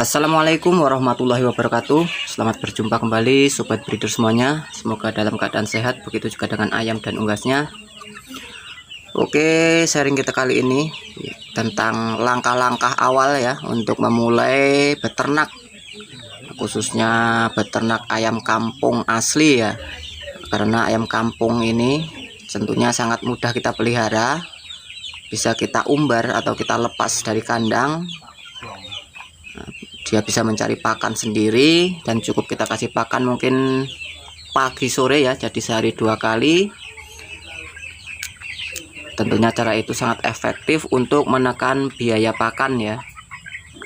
Assalamualaikum warahmatullahi wabarakatuh. Selamat berjumpa kembali Sobat breeder semuanya. Semoga dalam keadaan sehat Begitu juga dengan ayam dan unggasnya. Oke sharing kita kali ini Tentang langkah-langkah awal ya Untuk memulai beternak. Khususnya beternak ayam kampung asli ya. Karena ayam kampung ini Tentunya sangat mudah kita pelihara. Bisa kita umbar atau kita lepas dari kandang dia bisa mencari pakan sendiri dan cukup kita kasih pakan mungkin pagi sore ya jadi sehari dua kali. Tentunya cara itu sangat efektif untuk menekan biaya pakan ya.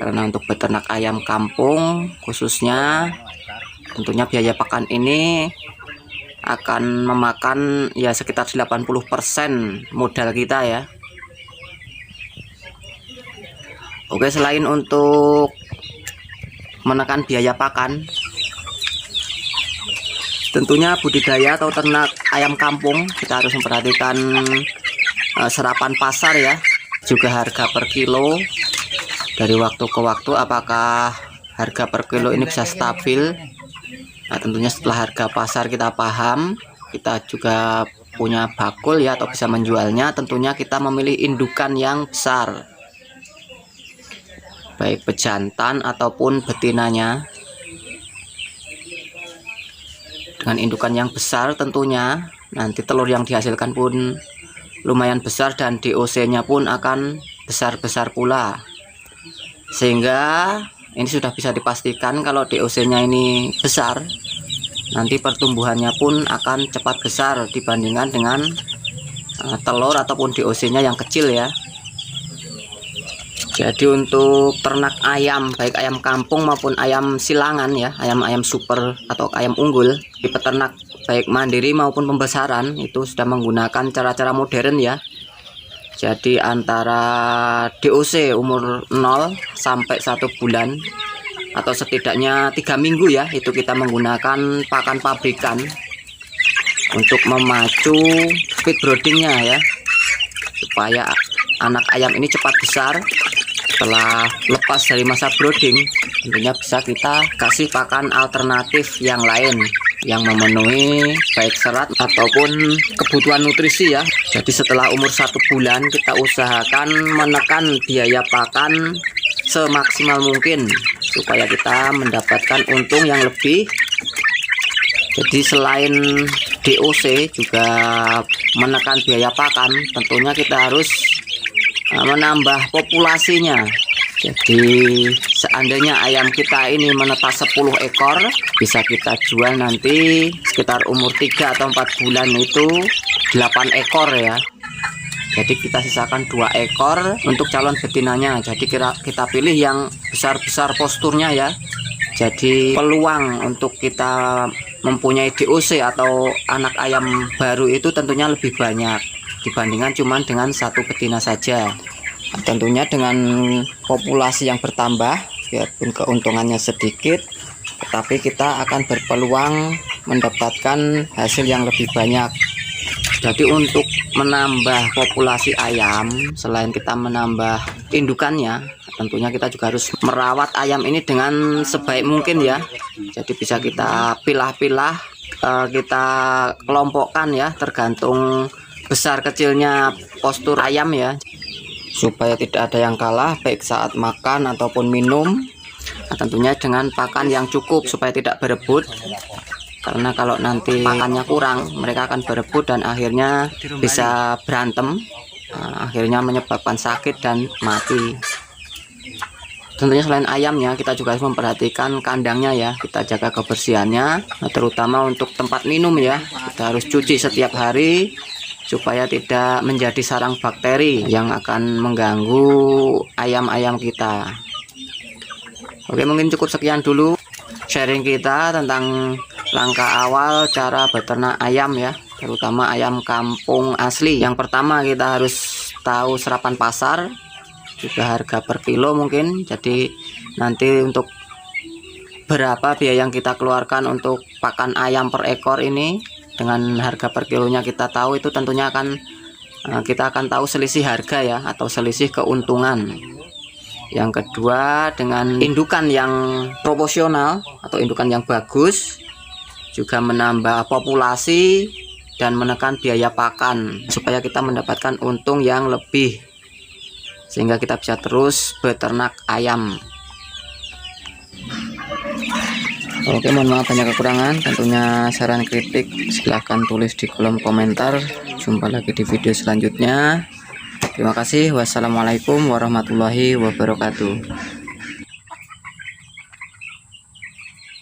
Karena untuk beternak ayam kampung khususnya tentunya biaya pakan ini akan memakan ya sekitar 80% modal kita ya. Oke selain untuk menekan biaya pakan. Tentunya budidaya atau ternak ayam kampung kita harus memperhatikan uh, serapan pasar ya. Juga harga per kilo. Dari waktu ke waktu apakah harga per kilo ini bisa stabil? Nah tentunya setelah harga pasar kita paham kita juga punya bakul ya atau bisa menjualnya tentunya kita memilih indukan yang besar baik pejantan ataupun betinanya. Dengan indukan yang besar tentunya nanti telur yang dihasilkan pun lumayan besar dan DOC nya pun akan besar-besar pula. Sehingga ini sudah bisa dipastikan kalau DOC nya ini besar nanti pertumbuhannya pun akan cepat besar dibandingkan dengan uh, telur ataupun DOC nya yang kecil ya jadi untuk ternak ayam baik ayam kampung maupun ayam silangan ya ayam-ayam super atau ayam unggul di peternak baik mandiri maupun pembesaran itu sudah menggunakan cara-cara modern ya. Jadi antara DOC umur 0 sampai satu bulan atau setidaknya tiga minggu ya itu kita menggunakan pakan pabrikan untuk memacu feed broodingnya ya. Supaya anak ayam ini cepat besar setelah lepas dari masa brooding tentunya bisa kita kasih pakan alternatif yang lain yang memenuhi baik serat ataupun kebutuhan nutrisi ya. Jadi setelah umur satu bulan kita usahakan menekan biaya pakan semaksimal mungkin supaya kita mendapatkan untung yang lebih. Jadi selain DOC juga menekan biaya pakan tentunya kita harus menambah populasinya. Jadi seandainya ayam kita ini menetas 10 ekor bisa kita jual nanti sekitar umur 3 atau 4 bulan itu 8 ekor ya. Jadi kita sisakan dua ekor untuk calon betinanya. Jadi kira kita pilih yang besar-besar posturnya ya. Jadi peluang untuk kita mempunyai DOC atau anak ayam baru itu tentunya lebih banyak dibandingkan cuman dengan satu betina saja. Tentunya dengan populasi yang bertambah biarpun keuntungannya sedikit tetapi kita akan berpeluang mendapatkan hasil yang lebih banyak. Jadi untuk menambah populasi ayam selain kita menambah indukannya tentunya kita juga harus merawat ayam ini dengan sebaik mungkin ya. Jadi bisa kita pilah-pilah eh, kita kelompokkan ya tergantung besar kecilnya postur ayam ya supaya tidak ada yang kalah baik saat makan ataupun minum. Nah, tentunya dengan pakan yang cukup supaya tidak berebut karena kalau nanti pakannya kurang mereka akan berebut dan akhirnya bisa berantem nah, akhirnya menyebabkan sakit dan mati. Tentunya selain ayamnya kita juga harus memperhatikan kandangnya ya. Kita jaga kebersihannya nah, terutama untuk tempat minum ya. Kita harus cuci setiap hari supaya tidak menjadi sarang bakteri yang akan mengganggu ayam-ayam kita. Oke mungkin cukup sekian dulu sharing kita tentang langkah awal cara beternak ayam ya terutama ayam kampung asli. Yang pertama kita harus tahu serapan pasar juga harga per kilo mungkin. Jadi nanti untuk berapa biaya yang kita keluarkan untuk pakan ayam per ekor ini dengan harga per kilonya kita tahu itu tentunya akan eh, kita akan tahu selisih harga ya atau selisih keuntungan. Yang kedua dengan indukan yang proporsional atau indukan yang bagus juga menambah populasi dan menekan biaya pakan supaya kita mendapatkan untung yang lebih sehingga kita bisa terus beternak ayam Oke mohon maaf banyak kekurangan. Tentunya saran kritik silahkan tulis di kolom komentar. Jumpa lagi di video selanjutnya. Terima kasih. Wassalamualaikum warahmatullahi wabarakatuh